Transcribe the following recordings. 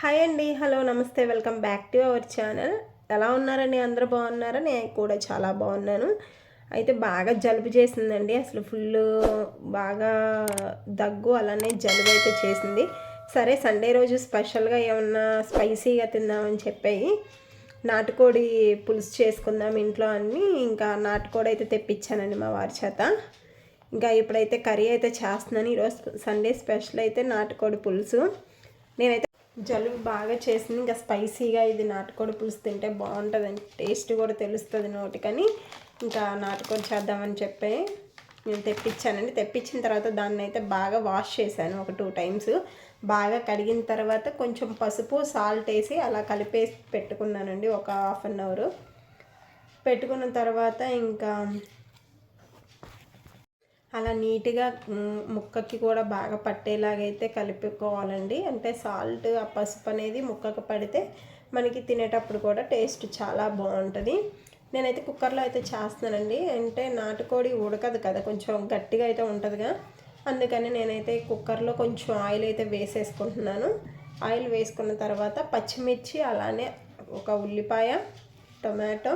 Hi అండి. Hello నమస్తే. Welcome back to our channel. ఎలా ఉన్నారండి? అందరూ బాగున్నారా? నేను కూడా చాలా బాగున్నాను. అయితే బాగా జలుబు చేసిందండి. అసలు ఫుల్ బాగా దగ్గు అలానే జలుబు అయితే చేసింది. సరే సండే రోజు స్పెషల్గా ఏమన్నా స్పైసీగా తిందామని చెప్పాయి. నాటుకోడి పులుసు చేసుకుందాం ఇంట్లో అని ఇంకా నాటుకోడి అయితే తెప్పించానండి మా వారి చేత. ఇంకా ఇప్పుడైతే కర్రీ అయితే చేస్తున్నాను. ఈరోజు సండే స్పెషల్ అయితే నాటుకోడి పులుసు. నేనైతే జలుబు బాగా చేసింది. ఇంకా స్పైసీగా ఇది నాటుకోడి పులుసు తింటే బాగుంటుందని టేస్ట్ కూడా తెలుస్తుంది నోటికని. ఇంకా నాటుకోడి చేద్దామని చెప్పి నేను తెప్పించానండి. తెప్పించిన తర్వాత దాన్ని అయితే బాగా వాష్ చేశాను ఒక టూ టైమ్స్. బాగా కడిగిన తర్వాత కొంచెం పసుపు సాల్ట్ వేసి అలా కలిపేసి పెట్టుకున్నానండి ఒక హాఫ్ అన్ అవర్. పెట్టుకున్న తర్వాత ఇంకా అలా నీట్గా ముక్కకి కూడా బాగా పట్టేలాగైతే కలుపుకోవాలండి అంటే సాల్ట్ ఆ పసుపు అనేది ముక్కకు పడితే మనకి తినేటప్పుడు కూడా టేస్ట్ చాలా బాగుంటుంది. నేనైతే కుక్కర్లో అయితే చేస్తున్నానండి. అంటే నాటుకోడి ఉడకదు కదా కొంచెం గట్టిగా అయితే ఉంటుందిగా. అందుకని నేనైతే కుక్కర్లో కొంచెం ఆయిల్ అయితే వేసేసుకుంటున్నాను. ఆయిల్ వేసుకున్న తర్వాత పచ్చిమిర్చి అలానే ఒక ఉల్లిపాయ టొమాటో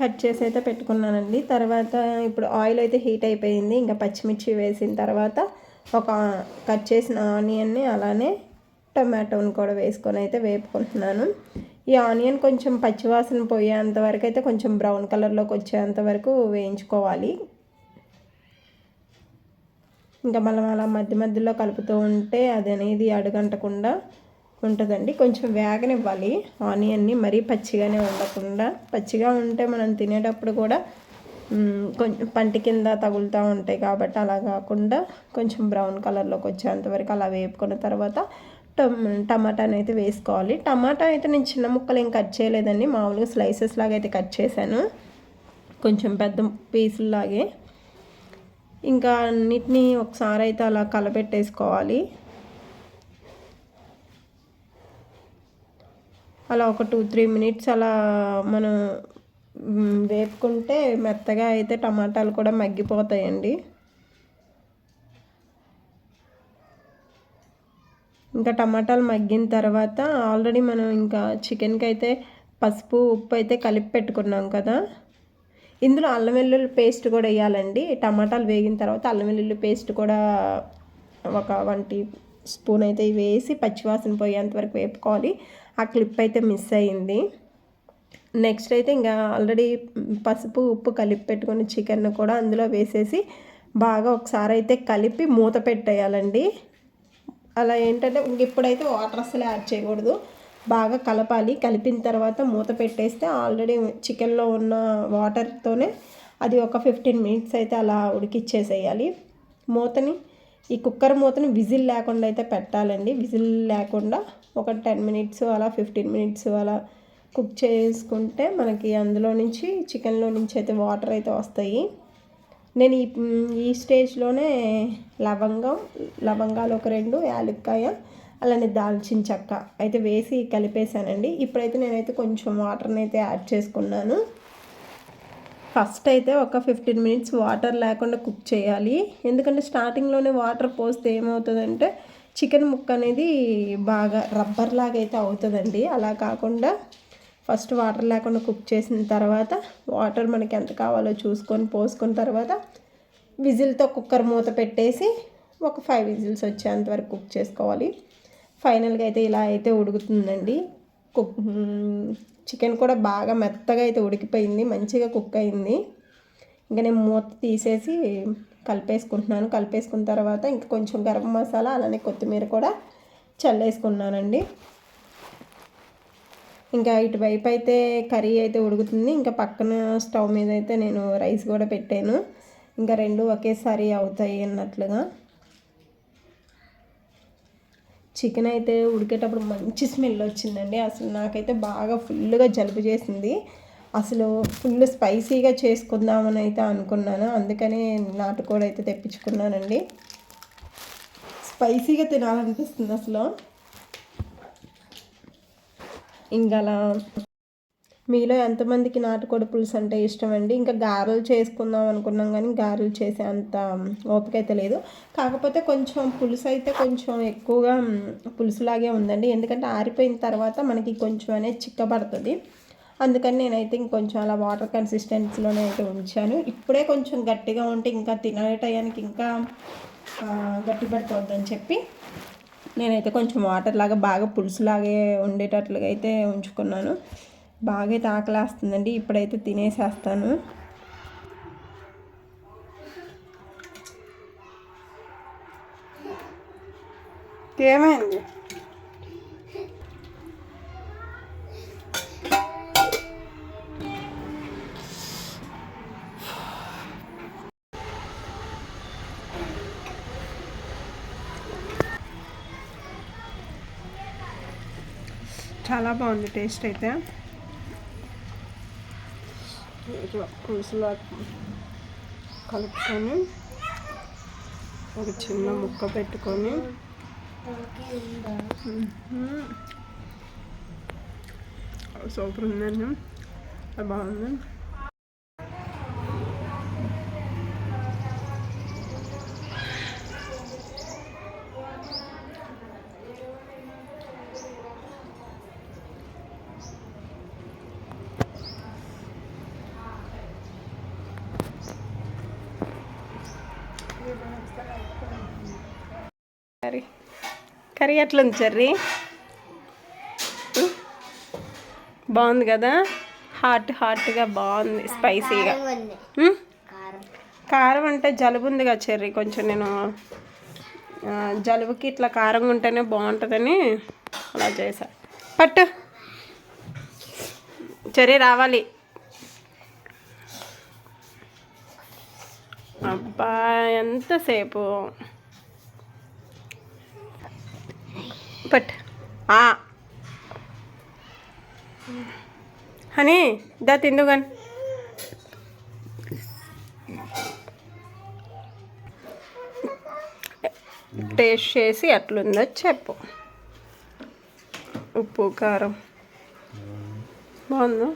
కట్ చేసి అయితే పెట్టుకున్నానండి. తర్వాత ఇప్పుడు ఆయిల్ అయితే హీట్ అయిపోయింది. ఇంకా పచ్చిమిర్చి వేసిన తర్వాత ఒక కట్ చేసిన ఆనియన్ని అలానే టొమాటోని కూడా వేసుకొని అయితే వేపుకుంటున్నాను. ఈ ఆనియన్ కొంచెం పచ్చివాసన పోయేంత వరకు అయితే కొంచెం బ్రౌన్ కలర్లోకి వచ్చేంత వరకు వేయించుకోవాలి. ఇంకా మనం అలా మధ్య మధ్యలో కలుపుతూ ఉంటే అది అనేది అడుగంటకుండా ఉంటుందండి. కొంచెం వేగనివ్వాలి. ఆనియన్ని మరీ పచ్చిగానే ఉండకుండా. పచ్చిగా ఉంటే మనం తినేటప్పుడు కూడా కొంచెం పంటి కింద తగులుతూ ఉంటాయి కాబట్టి అలా కాకుండా కొంచెం బ్రౌన్ కలర్లోకి వచ్చేంతవరకు అలా వేపుకున్న తర్వాత టమ్ టమాటాని అయితే వేసుకోవాలి. టమాటా అయితే నేను చిన్న ముక్కలు ఏం కట్ చేయలేదండి. మామూలుగా స్లైసెస్ లాగా అయితే కట్ చేశాను. కొంచెం పెద్ద పీసుల్లాగే ఇంకా అన్నిటినీ ఒకసారి అయితే అలా కలపెట్టేసుకోవాలి అలా ఒక టూ త్రీ మినిట్స్ అలా మనం వేపుకుంటే మెత్తగా అయితే టమాటాలు కూడా మగ్గిపోతాయండి. ఇంకా టమాటాలు మగ్గిన తర్వాత ఆల్రెడీ మనం ఇంకా చికెన్కి అయితే పసుపు ఉప్పు అయితే కలిపి పెట్టుకున్నాం కదా. ఇందులో అల్లం వెల్లుల్లి పేస్ట్ కూడా వేయాలండి. టమాటాలు వేగిన తర్వాత అల్లం వెల్లుల్లి పేస్ట్ కూడా ఒక వన్ టీ స్పూన్ అయితే వేసి పచ్చివాసన పోయేంత వరకు వేపుకోవాలి. ఆ క్లిప్ అయితే మిస్ అయ్యింది నెక్స్ట్ అయితే ఇంకా ఆల్రెడీ పసుపు ఉప్పు కలిపి పెట్టుకుని చికెన్ కూడా అందులో వేసేసి బాగా ఒకసారి అయితే కలిపి మూత పెట్టేయాలండి. అలా ఏంటంటే ఇంక ఇప్పుడైతే వాటర్ అసలు యాడ్ చేయకూడదు. బాగా కలపాలి. కలిపిన తర్వాత మూత పెట్టేస్తే ఆల్రెడీ చికెన్లో ఉన్న వాటర్తోనే అది ఒక ఫిఫ్టీన్ మినిట్స్ అయితే అలా ఉడికిచ్చేసేయాలి. మూతని ఈ కుక్కర్ మూతను విజిల్ లేకుండా అయితే పెట్టాలండి. విజిల్ లేకుండా ఒక టెన్ మినిట్స్ అలా ఫిఫ్టీన్ మినిట్స్ అలా కుక్ చేసుకుంటే మనకి అందులో నుంచి చికెన్లో నుంచి అయితే వాటర్ అయితే వస్తాయి. నేను ఈ ఈ స్టేజ్లోనే లవంగం లవంగాలు ఒక రెండు యాలక్కాయ అలానే దాల్చిన చెక్క అయితే వేసి కలిపేశానండి. ఇప్పుడైతే నేనైతే కొంచెం వాటర్ని అయితే యాడ్ చేసుకున్నాను. ఫస్ట్ అయితే ఒక ఫిఫ్టీన్ మినిట్స్ వాటర్ లేకుండా కుక్ చేయాలి. ఎందుకంటే స్టార్టింగ్లోనే వాటర్ పోస్తే ఏమవుతుందంటే చికెన్ ముక్క అనేది బాగా రబ్బర్ లాగా అయితే అవుతుందండి. అలా కాకుండా ఫస్ట్ వాటర్ లేకుండా కుక్ చేసిన తర్వాత వాటర్ మనకి ఎంత కావాలో చూసుకొని పోసుకున్న తర్వాత విజిల్తో కుక్కర్ మూత పెట్టేసి ఒక ఫైవ్ విజిల్స్ వచ్చేంత వరకు కుక్ చేసుకోవాలి. ఫైనల్గా అయితే ఇలా అయితే ఉడుకుతుందండి. కుక్ చికెన్ కూడా బాగా మెత్తగా అయితే ఉడికిపోయింది మంచిగా కుక్ అయింది. ఇంకా నేను మూత తీసేసి కలిపేసుకుంటున్నాను. కలిపేసుకున్న తర్వాత ఇంకా కొంచెం గరం మసాలా అలానే కొత్తిమీర కూడా చల్లేసుకున్నానండి. ఇంకా ఇటువైపు అయితే కర్రీ అయితే ఉడుకుతుంది. ఇంకా పక్కన స్టవ్ మీద అయితే నేను రైస్ కూడా పెట్టాను. ఇంకా రెండు ఒకేసారి అవుతాయి అన్నట్లుగా. చికెన్ అయితే ఉడికేటప్పుడు మంచి స్మెల్ వచ్చిందండి. అసలు నాకైతే బాగా ఫుల్గా జలుబు చేసింది. అసలు ఫుల్ స్పైసీగా చేసుకుందామని అయితే అనుకున్నాను. అందుకని నాటుకోడి అయితే తెప్పించుకున్నానండి. స్పైసీగా తినాలనిపిస్తుంది అసలు. ఇంకా అలా మీలో ఎంతమందికి నాటుకోడి పులుసు అంటే ఇష్టం అండి ఇంకా గారెలు చేసుకుందాం అనుకున్నాం కానీ గారెలు చేసే అంత ఓపిక అయితే లేదు. కాకపోతే కొంచెం పులుసు అయితే కొంచెం ఎక్కువగా పులుసులాగే ఉందండి. ఎందుకంటే ఆరిపోయిన తర్వాత మనకి కొంచెం అనేది చిక్కబడుతుంది. అందుకని నేనైతే ఇంకొంచెం అలా వాటర్ కన్సిస్టెన్సీలోనే అయితే ఉంచాను. ఇప్పుడే కొంచెం గట్టిగా ఉంటే ఇంకా తినే టయానికి ఇంకా ఆ, గట్టి పడిపోద్దని చెప్పి నేనైతే కొంచెం వాటర్ లాగా బాగా పులుసులాగే ఉండేటట్లుగా అయితే ఉంచుకున్నాను. బాగా అయితే ఆకలేస్తుందండి ఇప్పుడైతే తినేసేస్తాను. ఏమైంది? చాలా బాగుంది టేస్ట్ అయితే. ఇట్లా పులుసులా కలుపుకొని ఒక చిన్న ముక్క పెట్టుకొని సూపర్ ఉందండి. అది బాగుంది. కర్రీ. కర్రీ ఎట్లుంది చెర్రీ బాగుంది కదా? హాట్ హాట్గా బాగుంది స్పైసీగా? కారం అంటే జలుబు ఉంది కదా చెర్రీ. కొంచెం నేను జలుబుకి ఇట్లా కారంగా ఉంటేనే బాగుంటుందని అలా చేసా పట్టు. చెర్రీ రావాలి. అబ్బా ఎంతసేపు? పట్. ఆ. హనీ దా తిందు కానీ టేస్ట్ చేసి ఎట్లుందో చెప్పు. ఉప్పు కారం. బాగుందా?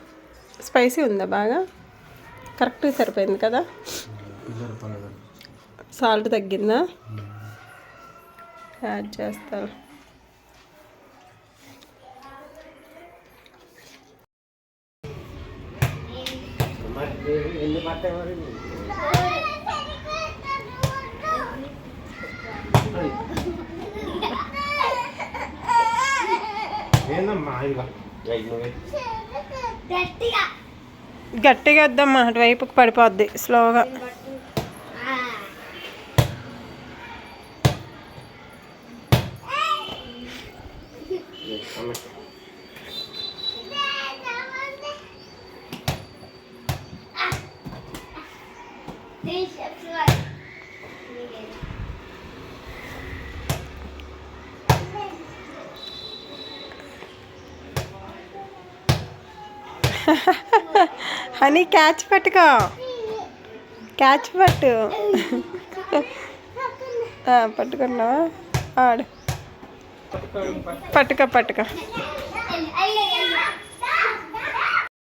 స్పైసీ ఉందా బాగా? కరెక్ట్గా సరిపోయింది కదా? సాల్ట్ తగ్గిందా? యాడ్ చేస్తారు ఏందమ్మా ఇక నువ్వే. గట్టిగా. గట్టిగా వద్దమ్మా అటువైపుకి పడిపోద్ది స్లోగా హనీ క్యాచ్ పట్టుకో. క్యాచ్ పట్టు. పట్టుకున్నావా? ఆడు. పట్టుకో పట్టుకో.